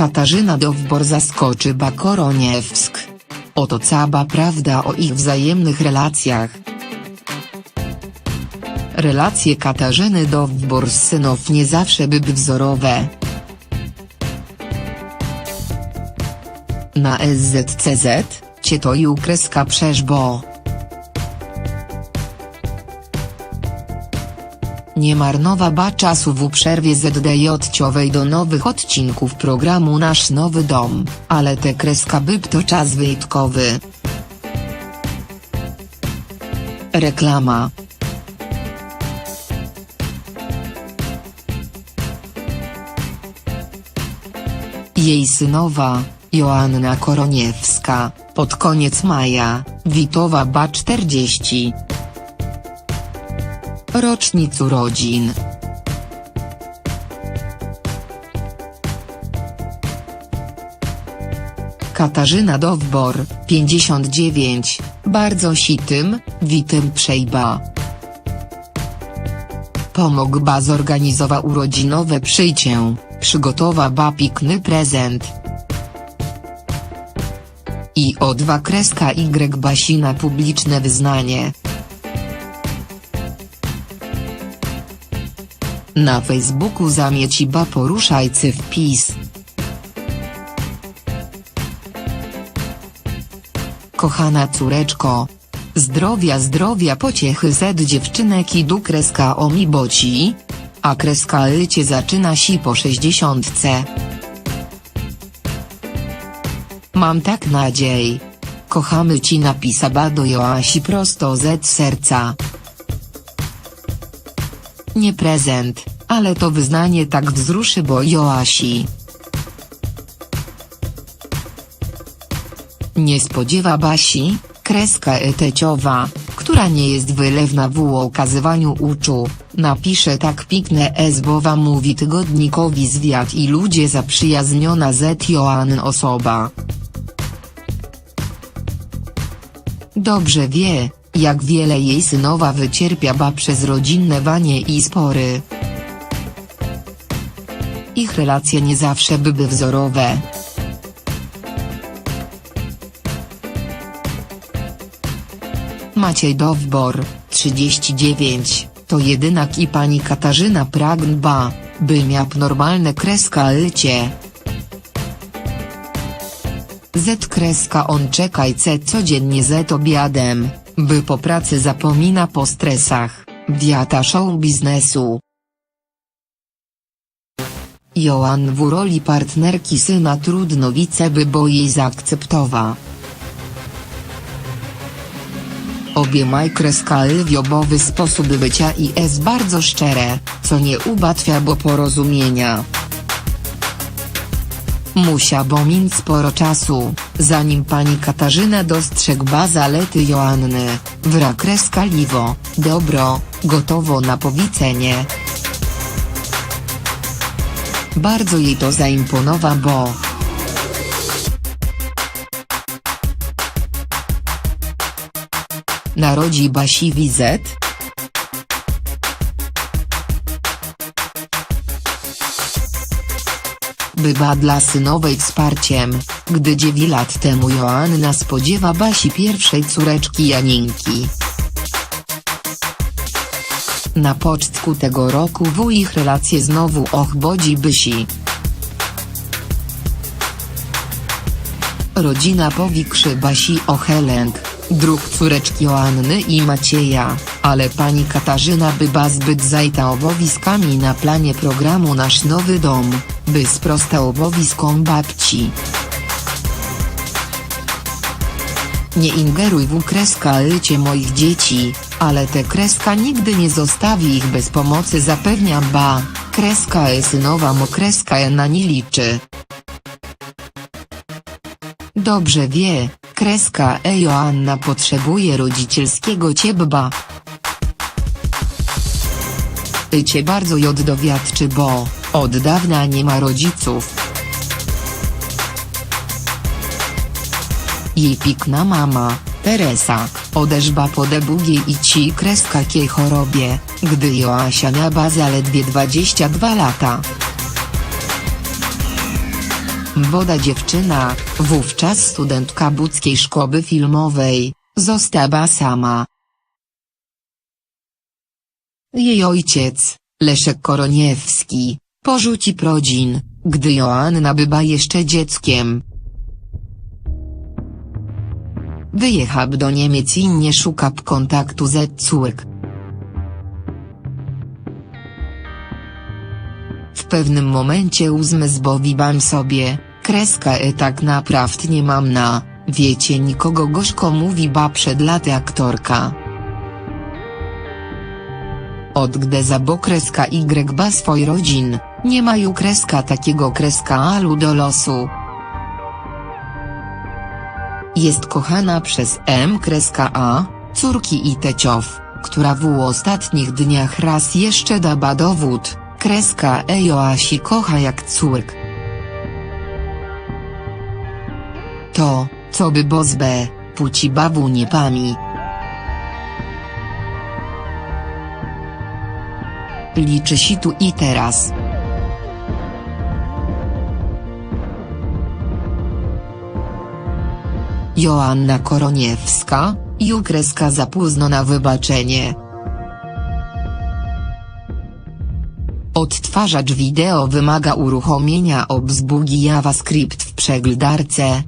Katarzyna Dowbor zaskoczy Bakoroniewsk. Oto cała prawda o ich wzajemnych relacjach. Relacje Katarzyny Dowbor z synów nie zawsze były wzorowe. Na SZCZ, Cietoju kreska Przeszbo. Nie marnowa ba czasu w przerwie ZDJ-ciowej do nowych odcinków programu Nasz Nowy Dom, ale te kreska byb to czas wyjątkowy. Reklama Jej synowa, Joanna Koroniewska, pod koniec maja, Witowa ba 40. Rocznic urodzin. Katarzyna Dowbor, 59, bardzo sitym, witym przejba. Pomogba zorganizowa urodzinowe przyjcie, przygotowa ba pikny prezent. I o 2 kreska Y Basina publiczne wyznanie. Na Facebooku zamieciba poruszajcy wpis. Kochana córeczko. Zdrowia zdrowia pociechy z dziewczynek i du kreska o mi boci. A kreska lycie zaczyna si po sześćdziesiątce. Mam tak nadziej. Kochamy ci napisaba do Joasi prosto z serca. Nie prezent, ale to wyznanie tak wzruszy bo Joasi. Nie spodziewa Basi, kreska eteciowa, która nie jest wylewna w ukazywaniu uczu, napisze tak pikne esbowa mówi tygodnikowi zwiat i ludzie zaprzyjaźniona z Joann osoba. Dobrze wie, jak wiele jej synowa wycierpia ba przez rodzinne wanie i spory. Ich relacje nie zawsze były wzorowe. Maciej Dowbor, 39, to jedynak i pani Katarzyna Pragnba, by miał normalne kreska lycie. Z kreska on czekaj c codziennie z obiadem, by po pracy zapomina po stresach, wiata show biznesu. Joann w roli partnerki syna trudno wice by bo jej zaakceptowa. Obie maj kreska lwiobowy sposób bycia i jest bardzo szczere, co nie ułatwia bo porozumienia. Musia bo min sporo czasu, zanim pani Katarzyna dostrzegła zalety Joanny, wra kreska liwo, dobro, gotowo na powiedzenie. Bardzo jej to zaimponowa bo. Narodzi Basi Wizet? Bywa dla synowej wsparciem, gdy 9 lat temu Joanna spodziewa Basi pierwszej córeczki Janinki. Na pocztku tego roku w ich relacje znowu ochbodzi Bysi. Rodzina powikrzy Basi o Heleng, dróg córeczki Joanny i Macieja, ale pani Katarzyna była zbyt zajta obowiązkami na planie programu Nasz Nowy Dom, by sprostał obowiązkom babci. Nie ingeruj w kreska lycie moich dzieci, ale te kreska nigdy nie zostawi ich bez pomocy zapewnia ba, kreska e synowa mo kreska e na nie liczy. Dobrze wie, kreska e Joanna potrzebuje rodzicielskiego ciebba. Cię bardzo jod dowiadczy bo, od dawna nie ma rodziców. Jej pikna mama, Teresa, odeszła po debugie i ci kreska kiej chorobie, gdy Joasia miała zaledwie 22 lata. Młoda dziewczyna, wówczas studentka łódzkiej szkoły filmowej, została sama. Jej ojciec, Leszek Koroniewski, porzuci rodzin, gdy Joanna była jeszcze dzieckiem. Wyjechał do Niemiec i nie szukał kontaktu z córk. W pewnym momencie uzmysłowiłam sobie, kreska e tak naprawdę nie mam na, wiecie nikogo gorzko mówi ba przed laty aktorka. Od gdy za bo kreska Y ba swoj rodzin, nie mają kreska takiego kreska alu do losu. Jest kochana przez M kreska A, córki i teciow, która w ostatnich dniach raz jeszcze daba dowód, kreska E Joasi kocha jak córk. To, co by bo z B, płci bawu nie pami. Liczy się tu i teraz. Joanna Koroniewska, Jukreska za późno na wybaczenie. Odtwarzacz wideo wymaga uruchomienia obsługi JavaScript w przeglądarce,